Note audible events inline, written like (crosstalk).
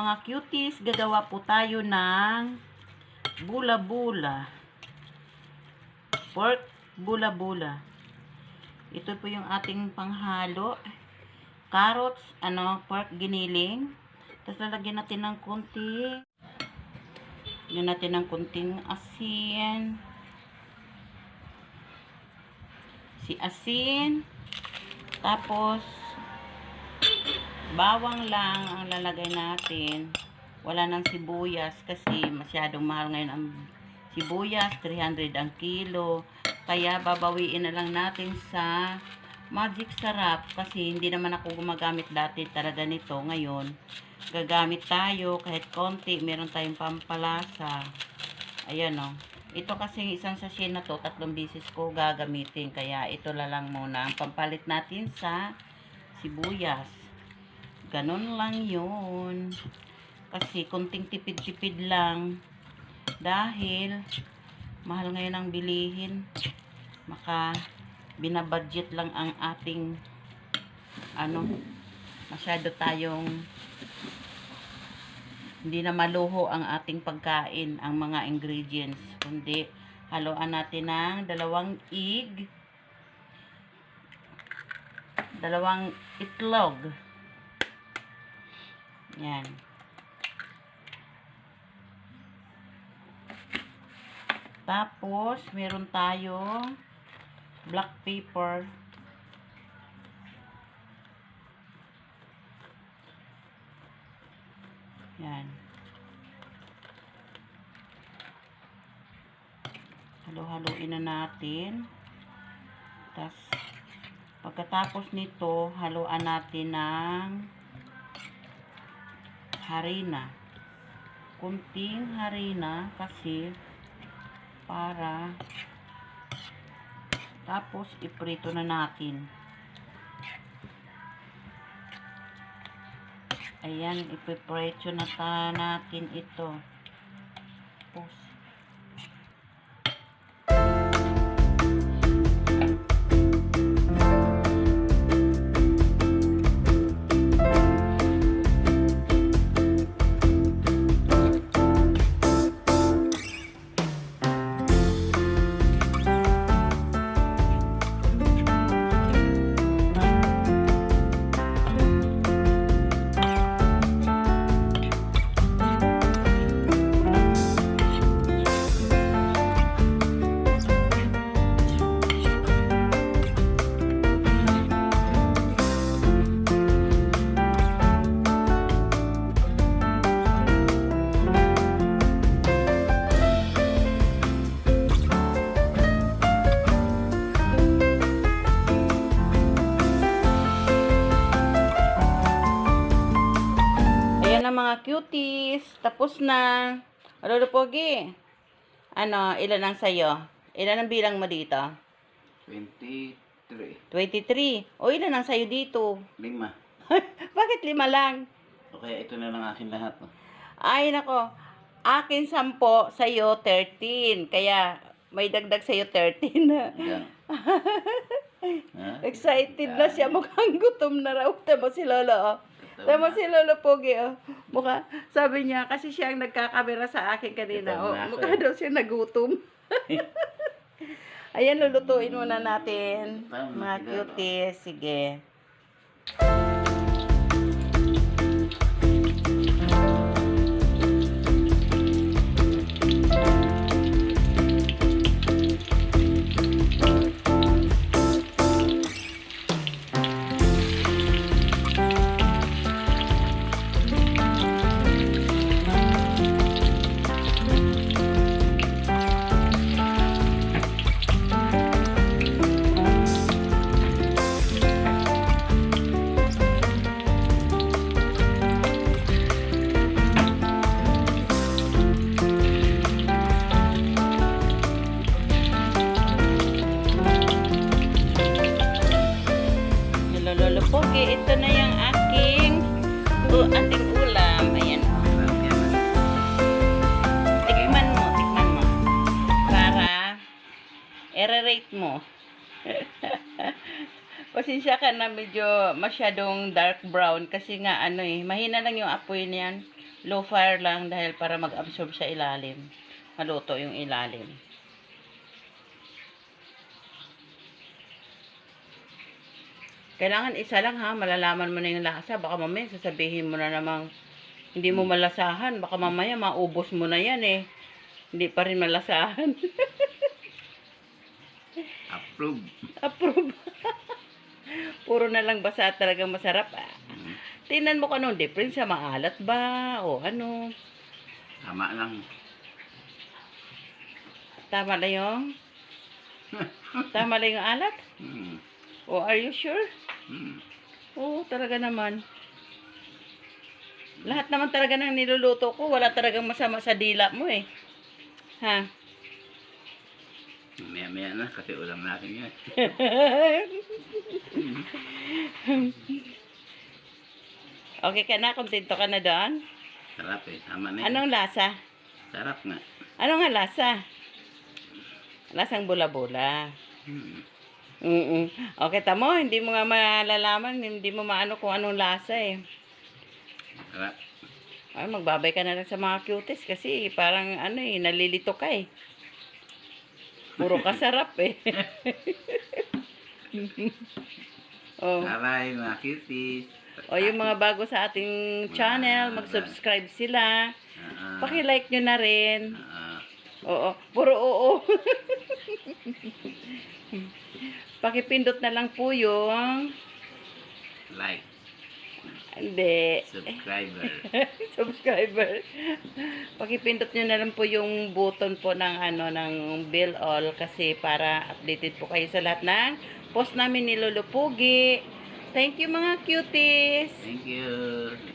Mga cuties, gagawa po tayo ng bula-bula. Pork bula-bula. Ito po yung ating panghalo. Carrots, ano, pork giniling. Tapos lalagyan natin ng konti. Lagyan natin ng konting asin. Si asin. Tapos, bawang lang ang lalagay natin. Wala nang sibuyas kasi masyadong mahal ngayon ang sibuyas. 300 ang kilo. Kaya babawiin na lang natin sa Magic Sarap kasi hindi naman ako gumagamit dati talaga nito. Ngayon, gagamit tayo kahit konti. Meron tayong pampalasa. Ayan o. Ito kasi isang sachet na to, tatlong bisis ko gagamitin. Kaya ito na lang muna. Ang pampalit natin sa sibuyas. Ganon lang yun. Kasi kunting tipid-tipid lang. Dahil mahal ngayon ang bilihin. Maka binabudget lang ang ating ano masyado tayong hindi na maluho ang ating pagkain ang mga ingredients kundi haluan natin ng dalawang egg dalawang itlog yan. Tapos meron tayong black pepper yan. Halo-haloin na natin. Tas pagkatapos nito haluan natin ng harina kunting harina kasi para tapos, iprito na natin. Ayan, ipiprito na natin ito. Tapos, mga cuties. Tapos na. Lolo Pogi. Ano, ilan ang sayo? Ilan ang bilang mo dito? 23. 23. O ilan ang sayo dito? Lima. (laughs) Bakit lima lang? Okay, ito na lang akin lahat. No? Ay, nako. Akin sampo, sa'yo 13. Kaya may dagdag sa'yo 13 na. (laughs) Yan. (laughs) ha? Excited na siya. Mukhang gutom na raw. Tama si Lolo, oh. Tama si Lolo Pogi, oh. Mukha, sabi niya, kasi siya ang nagkakamera sa akin kanina. Oh, na ako, mukha eh. daw siya nagutom. (laughs) Ayan, lulutuin muna natin. Mga sige, cuties. Sige. Hello, I-rate mo. (laughs) Pasensya ka na medyo masyadong dark brown kasi nga ano eh, mahina lang yung apoy niyan. Low fire lang dahil para mag-absorb sa ilalim. Maluto yung ilalim. Kailangan isa lang ha, malalaman mo na yung lasa. Baka mamaya sasabihin mo na namang hindi mo malasahan. Baka mamaya maubos mo na yan eh. Hindi pa rin malasahan. (laughs) Approve. Approve. (laughs) Puro na lang basa at talagang masarap. Ah. Mm. Tingnan mo kung anong difference sa maalat ba o ano. Tama lang. Tama na yung (laughs) Tama lang yung alat? Mm. O are you sure? Mm. Oo, talaga naman. Lahat naman talaga ng niluluto ko, wala talagang masama sa dila mo eh. Ha? Maya-maya na kasi ulam natin yan. (laughs) okay ka na? Kontento ka na doon? Sarap eh. Tama na yan. Anong lasa? Sarap nga. Ano nga lasa? Lasang bula-bula. Mm. Mm Okay, tamo, hindi mo nga malalaman, hindi mo maano kung anong lasa eh. Sarap. Ay, magbabay ka na lang sa mga cuties kasi parang ano eh, nalilito ka eh. Puro kasarap eh. (laughs) oh. Bye-bye mga cuties. o yung mga bago sa ating channel, mag-subscribe sila. Ah, Paki-like nyo na rin. ah, Oo, puro oo. (laughs) Pakipindot na lang po yung like, hindi. subscriber. (laughs) subscriber. Pakipindot nyo na lang po yung button po ng ano ng bell all kasi para updated po kayo sa lahat ng post namin ni Lolo Pugi. Thank you mga cuties. Thank you.